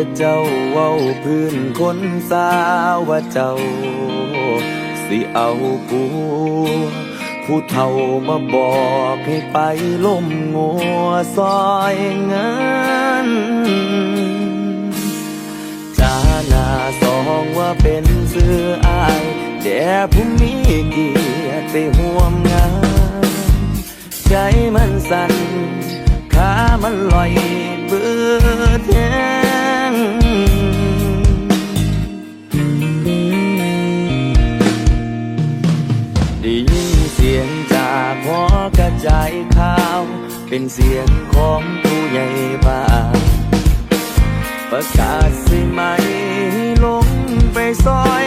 แต่เจ้าเว้าพื้นคนสาวว่าเจ้า สิเอาผัวผู้เฒ่ามาบอกให้ไปล้มงัวซอยเงินจาหน้าสองว่าเป็นเสื้ออายแต่ผู้มีเกียรติไปห่วมงาน ใจมันสั่นขามันลอยเบื่อแท้ ใจข้าว เป็นเสียงของผู้ใหญ่บ้านประกาศสิไหมให้ลงไปซอย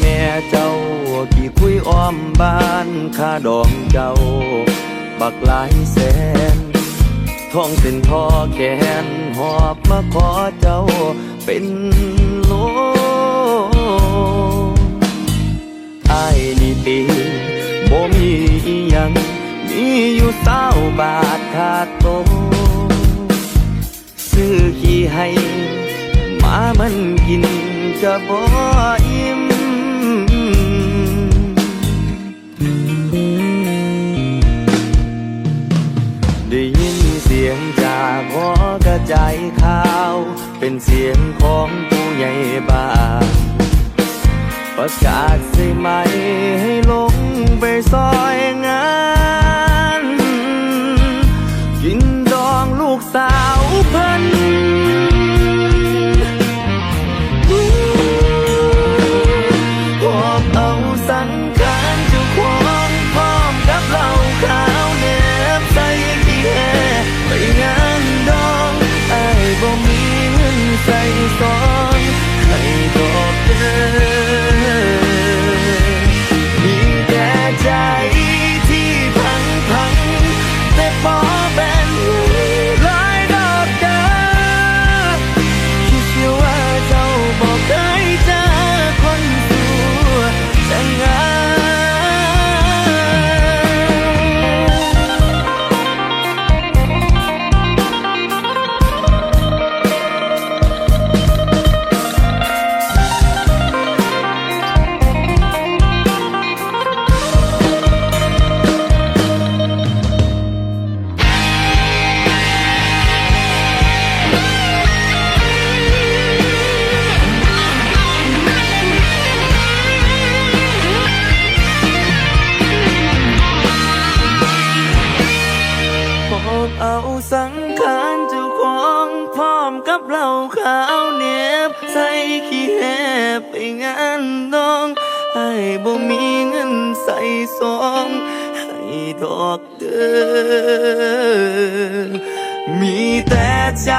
แม่เจ้ากี่คุยอ้อมบ้านค่าดองเจ้า บักหลายแสนท้องเส้นทอแขนหอบมาขอเจ้าเป็นโลไอ้นี่ตีบ่มีอิหยังมีอยู่เศร้าบาทขาดโตซื้อขี้ให้หมามันกินจะบ่ เสียงจากหัวกระจายข่าว เป็นเสียงของผู้ใหญ่บ้านประกาศสิไหมให้ลงไปซ้อ สังขารเจ้าของพร้อมกับเหล่าขาวเน็บใส่ขี้แหบไปงานดองให้บ่มีเงินใส่ซองให้ดอกเด้อมีแต่ใจ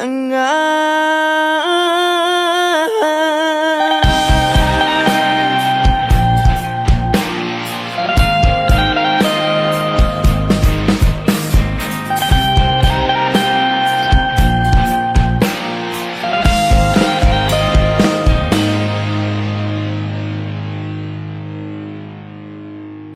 tengah